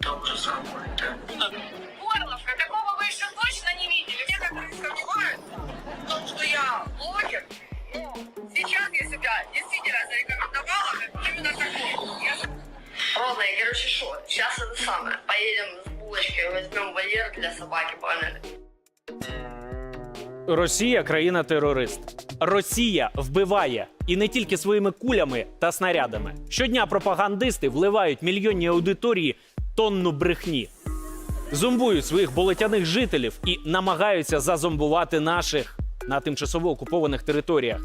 Так же самое, да? Горловка, такого вы еще точно не видели. Все как сомневаются в том, что я блогер. Но сейчас я себя действительно зарекомендовала как именно такой. Я Ладно, и, короче, что? Сейчас это самое. Поедем с булочкой, возьмем вольер для собаки, погнали. Росія країна терорист. Росія вбиває і не тільки своїми кулями та снарядами. Щодня пропагандисти вливають мільйонні аудиторії тонну брехні, зомбують своїх болотяних жителів і намагаються зазомбувати наших на тимчасово окупованих територіях.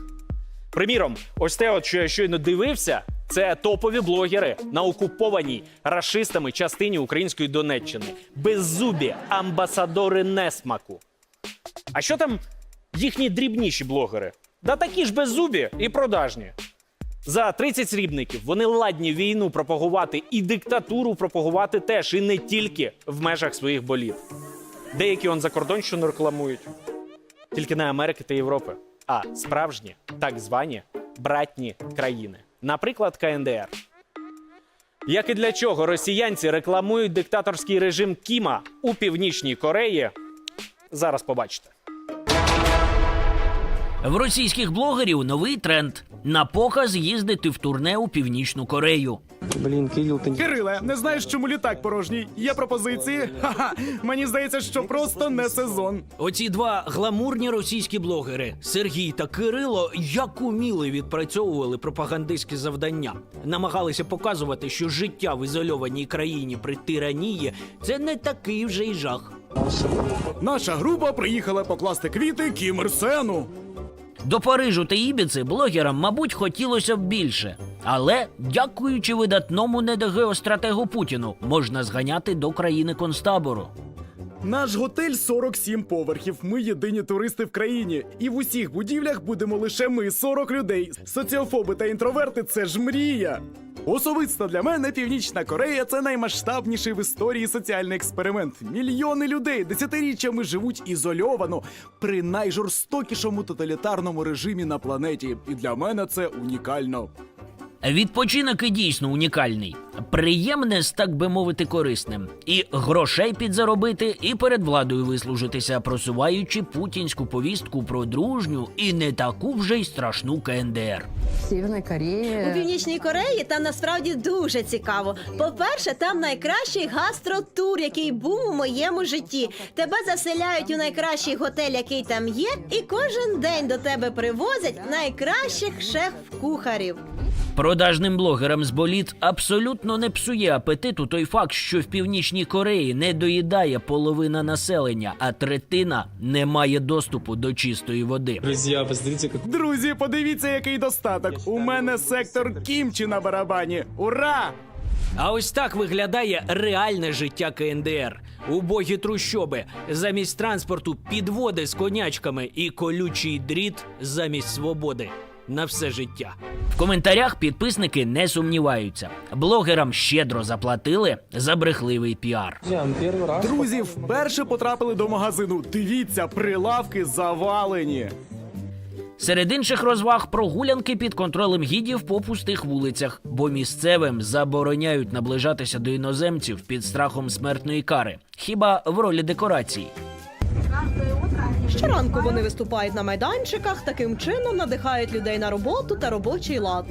Приміром, ось те, от, що я щойно дивився, це топові блогери на окупованій рашистами частині української Донеччини. Беззубі амбасадори несмаку. А що там їхні дрібніші блогери? Да такі ж беззубі і продажні. За 30 срібників вони ладні війну пропагувати і диктатуру пропагувати теж, і не тільки в межах своїх боліт. Деякі он за рекламують, тільки не Америки та Європи, а справжні так звані братні країни, наприклад, КНДР. Як і для чого росіянці рекламують диктаторський режим Кіма у Північній Кореї, зараз побачите. В російських блогерів новий тренд на показ їздити в турне у північну Корею. Блін, Кирил, ти Кириле, не знаєш, чому літак порожній? Є пропозиції? Ха-ха. Мені здається, що просто не сезон. Оці два гламурні російські блогери Сергій та Кирило як уміли відпрацьовували пропагандистські завдання, намагалися показувати, що життя в ізольованій країні при тиранії це не такий вже й жах. Наша група приїхала покласти квіти Кім Ір Сену. До Парижу та Ібіци блогерам, мабуть, хотілося б більше. Але, дякуючи видатному недогеостратегу Путіну, можна зганяти до країни концтабору. Наш готель 47 поверхів. Ми єдині туристи в країні. І в усіх будівлях будемо лише ми 40 людей. Соціофоби та інтроверти це ж мрія. Особисто для мене Північна Корея це наймасштабніший в історії соціальний експеримент. Мільйони людей десятиріччями живуть ізольовано при найжорстокішому тоталітарному режимі на планеті. І для мене це унікально. Відпочинок і дійсно унікальний, приємне з так би мовити корисним, і грошей підзаробити, і перед владою вислужитися, просуваючи путінську повістку про дружню і не таку вже й страшну КНДР. Северной Корее. У північній Кореї там насправді дуже цікаво. По-перше, там найкращий гастротур, який був у моєму житті. Тебе заселяють у найкращий готель, який там є, і кожен день до тебе привозять найкращих шеф-кухарів. Продажним блогерам з боліт абсолютно не псує апетиту той факт, що в північній Кореї не доїдає половина населення, а третина не має доступу до чистої води. Друзья, посмотрите, как Друзі, подивіться, який достаток. У мене сектор кімчі на барабані. Ура! А ось так виглядає реальне життя КНДР. Убогі трущоби, замість транспорту підводи з конячками і колючий дріт замість свободи. На все життя. В коментарях підписники не сумніваються. Блогерам щедро заплатили за брехливий піар. Друзі, вперше потрапили до магазину. Дивіться, прилавки завалені. Серед інших розваг прогулянки під контролем гідів по пустих вулицях, бо місцевим забороняють наближатися до іноземців під страхом смертної кари, хіба в ролі декорації. Щоранку вони виступають на майданчиках, таким чином надихають людей на роботу та робочий лад.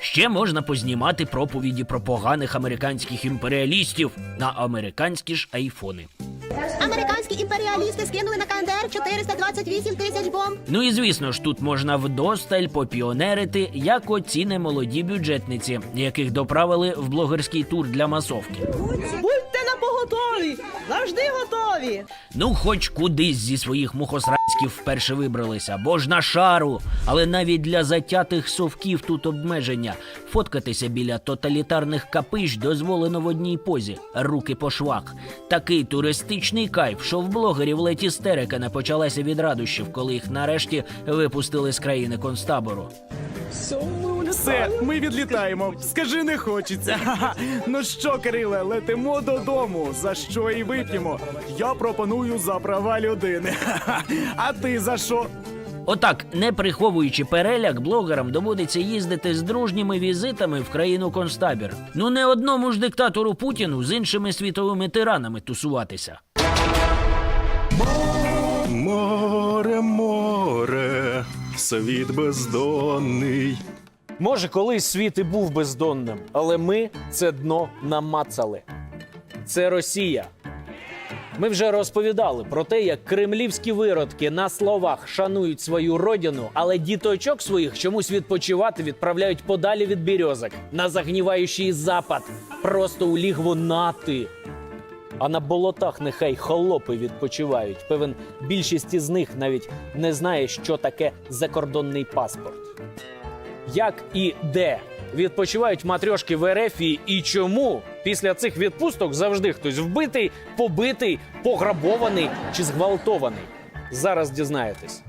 Ще можна познімати проповіді про поганих американських імперіалістів на американські ж айфони. Американські імперіалісти скинули на КНДР 428 тисяч бомб. Ну і звісно ж, тут можна вдосталь попіонерити, як оці немолоді бюджетниці, яких доправили в блогерський тур для масовки. На поготові! Завжди готові! Ну, хоч кудись зі своїх мухосрацьків вперше вибралися, бо ж на шару. Але навіть для затятих совків тут обмеження. Фоткатися біля тоталітарних капищ дозволено в одній позі, руки по швах. Такий туристичний кайф, що в блогерів ледь істерика не почалася від радощів, коли їх нарешті випустили з країни концтабору. Все, ми відлітаємо. Скажи, не хочеться. Ха-ха. Ну що, Кириле, летимо додому. За що і вип'ємо? Я пропоную за права людини. Ха-ха. А ти за що? Отак, не приховуючи переляк, блогерам доводиться їздити з дружніми візитами в країну концтабір. Ну не одному ж диктатору Путіну з іншими світовими тиранами тусуватися. Море, море, світ бездонний. Може, колись світ і був бездонним, але ми це дно намацали. Це Росія. Ми вже розповідали про те, як кремлівські виродки на словах шанують свою родину, але діточок своїх чомусь відпочивати відправляють подалі від бірьозок на загніваючий запад, просто у лігву нати. А на болотах нехай холопи відпочивають. Певен, більшість із них навіть не знає, що таке закордонний паспорт як і де відпочивають матрьошки в РФ і, чому після цих відпусток завжди хтось вбитий, побитий, пограбований чи зґвалтований. Зараз дізнаєтесь.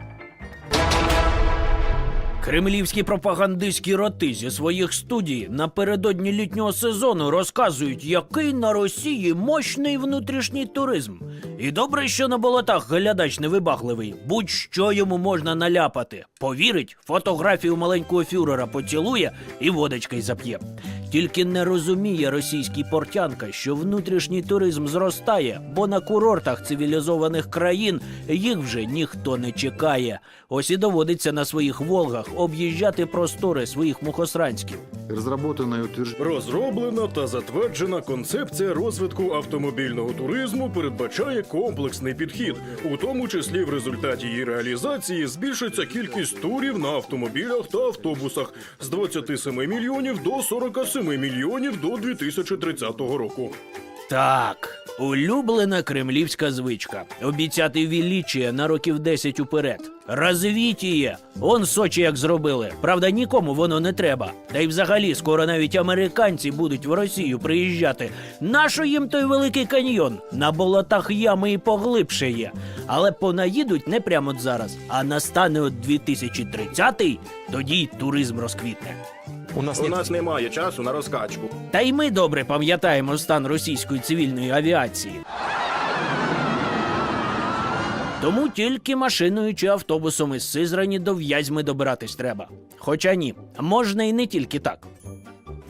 Кремлівські пропагандистські роти зі своїх студій напередодні літнього сезону розказують, який на Росії мощний внутрішній туризм. І добре, що на болотах глядач невибагливий. Будь-що йому можна наляпати. Повірить, фотографію маленького фюрера поцілує і водочкою зап'є. Тільки не розуміє російський портянка, що внутрішній туризм зростає, бо на курортах цивілізованих країн їх вже ніхто не чекає. Ось і доводиться на своїх волгах об'їжджати простори своїх мухосранськів. Разработана и утверждена Розроблена та затверджена концепція розвитку автомобільного туризму передбачає комплексний підхід, у тому числі в результаті її реалізації збільшиться кількість турів на автомобілях та автобусах з 27 мільйонів до 47 мільйонів до 2030 року. Так, улюблена кремлівська звичка. Обіцяти вілічія на років 10 уперед. Розвітіє. Он Сочі як зробили. Правда, нікому воно не треба. Та й взагалі скоро навіть американці будуть в Росію приїжджати. Нащо їм той великий каньйон? На болотах ями і поглибше є. Але понаїдуть не прямо от зараз, а настане от 2030-й, тоді й туризм розквітне. У нас У нас немає часу на розкачку. Та й ми добре пам'ятаємо стан російської цивільної авіації. Тому тільки машиною чи автобусом із Сизрані до В'язьми добиратись треба. Хоча ні, можна і не тільки так.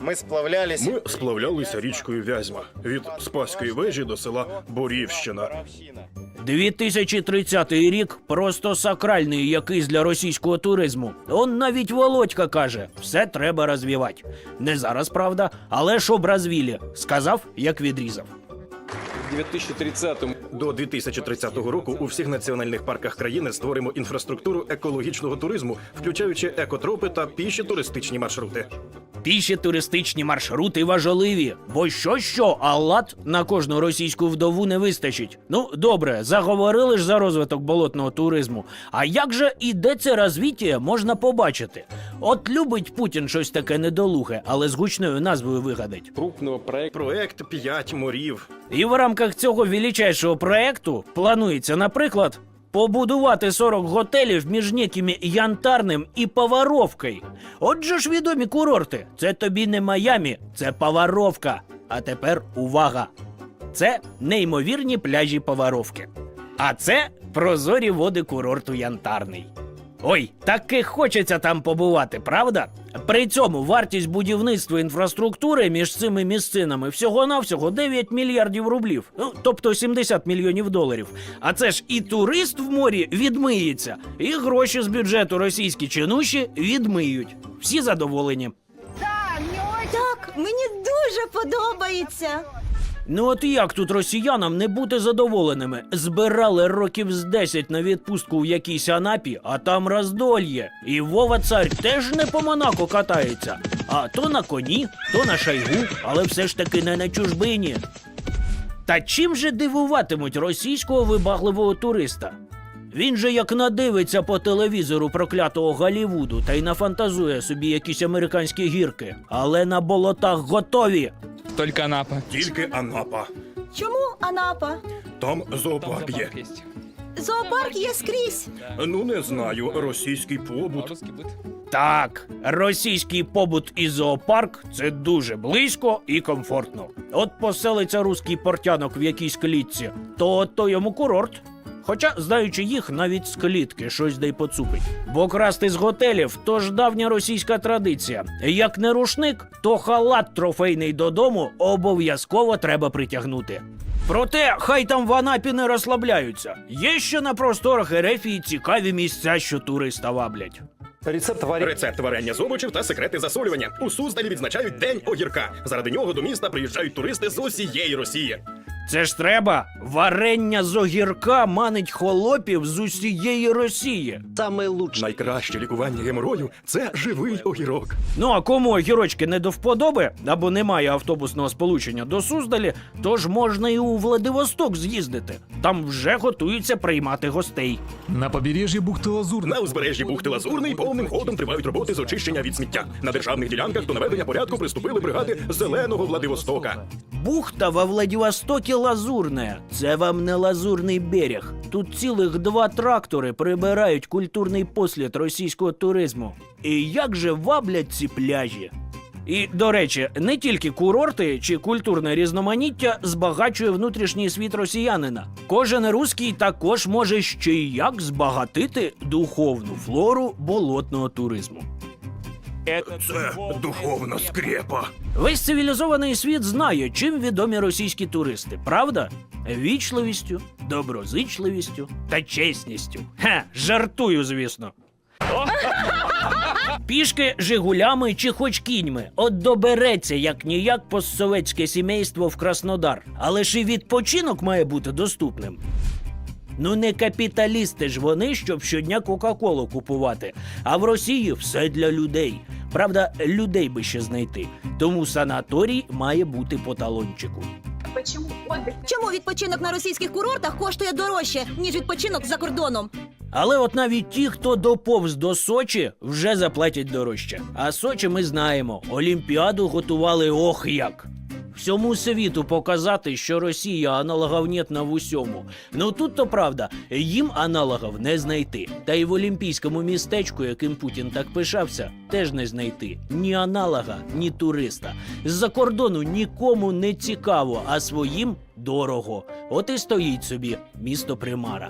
Мы сплавлялись. Ми сплавлялися річкою Вязьма від Спаської вежі до села Борівщина. 2030 рік просто сакральний якийсь для російського туризму. Он навіть Володька каже, все треба розвивати. Не зараз, правда, але щоб розвілі. Сказав, як відрізав. В 2030 До 2030 року у всіх національних парках країни створимо інфраструктуру екологічного туризму, включаючи екотропи та піші туристичні маршрути. Піші туристичні маршрути важливі, бо що що, а лад на кожну російську вдову не вистачить. Ну добре, заговорили ж за розвиток болотного туризму. А як же і де це розвіття можна побачити? От любить Путін щось таке недолуге, але з гучною назвою вигадать. крупного проекта Проект «П'ять морів. І в рамках цього величайшого проекту планується, наприклад, побудувати 40 готелів між некими Янтарним і Поваровкою. Отже ж відомі курорти. Це тобі не Майамі, це Поваровка. А тепер увага! Це неймовірні пляжі Поваровки. А це прозорі води курорту Янтарний. Ой, таки хочеться там побувати, правда? При цьому вартість будівництва інфраструктури між цими місцинами всього-навсього 9 мільярдів рублів, ну, тобто 70 мільйонів доларів. А це ж і турист в морі відмиється, і гроші з бюджету російські чинуші відмиють. Всі задоволені. Так, мені дуже подобається. Ну от як тут росіянам не бути задоволеними? Збирали років з 10 на відпустку в якійсь Анапі, а там роздольє. І Вова цар теж не по Монако катається. А то на коні, то на шайгу, але все ж таки не на чужбині. Та чим же дивуватимуть російського вибагливого туриста? Він же як надивиться по телевізору проклятого Голлівуду та й нафантазує собі якісь американські гірки, але на болотах готові. Только Анапа. Тільки Анапа. Чому Анапа? Там зоопарк є. есть. Зоопарк є скрізь. Ну не знаю, російський побут. Русский быт. Так, російський побут і зоопарк це дуже близько і комфортно. От поселиться руський портянок в якійсь клітці, то то йому курорт. Хоча, знаючи їх, навіть з клітки щось дай поцупить. Бо красти з готелів то ж давня російська традиція. Як не рушник, то халат трофейний додому обов'язково треба притягнути. Проте, хай там в Анапі не розслабляються. Є ще на просторах Ерефії цікаві місця, що туриста ваблять. Рецепт варенья. Рецепт варення з овочів та секрети засолювання. У Суздалі відзначають День огірка. Заради нього до міста приїжджають туристи з усієї Росії. Це ж треба. Варення з огірка манить холопів з усієї Росії. Найкраще лікування геморою це живий огірок. Ну а кому огірочки не до вподоби або немає автобусного сполучення до Суздалі, то ж можна і у Владивосток з'їздити. Там вже готуються приймати гостей. На побережье бухты Лазурной. На узбережжі бухти Лазурний повним ходом тривають роботи з очищення від сміття. На державних ділянках до наведення порядку приступили бригади зеленого Владивостока. Бухта во Владивостокі лазурне. Це вам не лазурний берег. Тут цілих два трактори прибирають культурний послід російського туризму. І як же ваблять ці пляжі? І, до речі, не тільки курорти чи культурне різноманіття збагачує внутрішній світ росіянина. Кожен руський також може ще й як збагатити духовну флору болотного туризму. Це духовна скрепа. Весь цивілізований світ знає, чим відомі російські туристи, правда? Вічливістю, доброзичливістю та чесністю. Ха, жартую, звісно. Пішки, жигулями чи хоч кіньми. От добереться як ніяк постсовєтське сімейство в Краснодар. Але ж і відпочинок має бути доступним. Ну не капіталісти ж вони, щоб щодня Кока-Колу купувати. А в Росії все для людей. Правда, людей би ще знайти. Тому санаторій має бути по талончику. Чому відпочинок на російських курортах коштує дорожче, ніж відпочинок за кордоном? Але от навіть ті, хто доповз до Сочі, вже заплатять дорожче. А Сочі ми знаємо, Олімпіаду готували ох як. Всьому світу показати, що Росія на в усьому. Ну тут то правда, їм аналогов не знайти. Та й в олімпійському містечку, яким Путін так пишався, теж не знайти ні аналога, ні туриста. З-за кордону нікому не цікаво, а своїм дорого. От і стоїть собі місто Примара.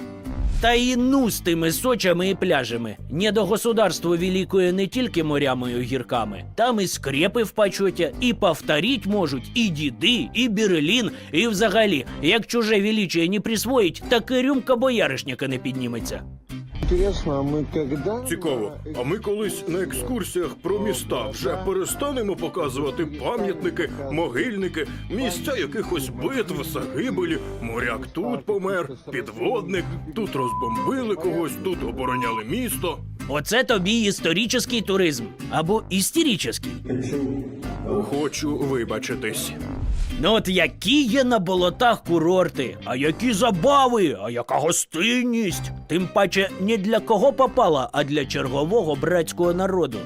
Та і ну з тими сочами і пляжами. Не до государства великое не тільки морями і гірками, Там і скрепи в почоті, і повторіть можуть і діди, і Берлін, і взагалі, як чуже величие не присвоїть, так і рюмка бояришняка не підніметься. Цікаво. А ми колись на екскурсіях про міста вже перестанемо показувати пам'ятники, могильники, місця якихось битв, загибелі. Моряк тут помер, підводник, тут розбомбили когось, тут обороняли місто. Оце тобі історичний туризм або істеричний. Хочу вибачитись. Ну от які є на болотах курорти, а які забави, а яка гостинність. Тим паче не для кого попала, а для чергового братського народу.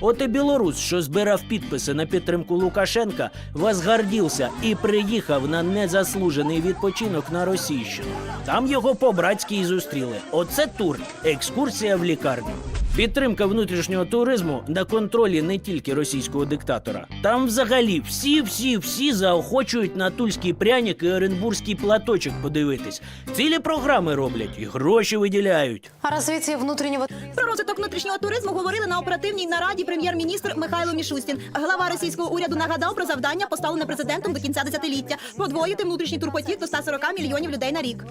От і білорус, що збирав підписи на підтримку Лукашенка, возгордівся і приїхав на незаслужений відпочинок на Російщину. Там його по-братськи і зустріли. Оце тур, екскурсія в лікарню. Підтримка внутрішнього туризму на контролі не тільки російського диктатора. Там взагалі всі, всі, всі заохочують на тульський пряник і оренбурзький платочок подивитись. Цілі програми роблять і гроші виділяють. О развитии внутреннего Про розвиток внутрішнього туризму говорили на оперативній нараді прем'єр-міністр Михайло Мішустін. Глава російського уряду нагадав про завдання, поставлене президентом до кінця десятиліття подвоїти внутрішній турпотік до 140 мільйонів людей на рік.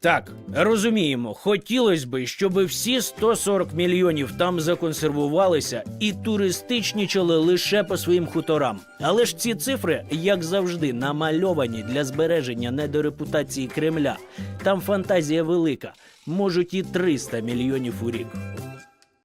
Так, розуміємо, хотілося б, щоб всі 140 мільйонів там законсервувалися і туристичнічали лише по своїм хуторам. Але ж ці цифри, як завжди, намальовані для збереження недорепутації Кремля. Там фантазія велика, можуть і 300 мільйонів у рік.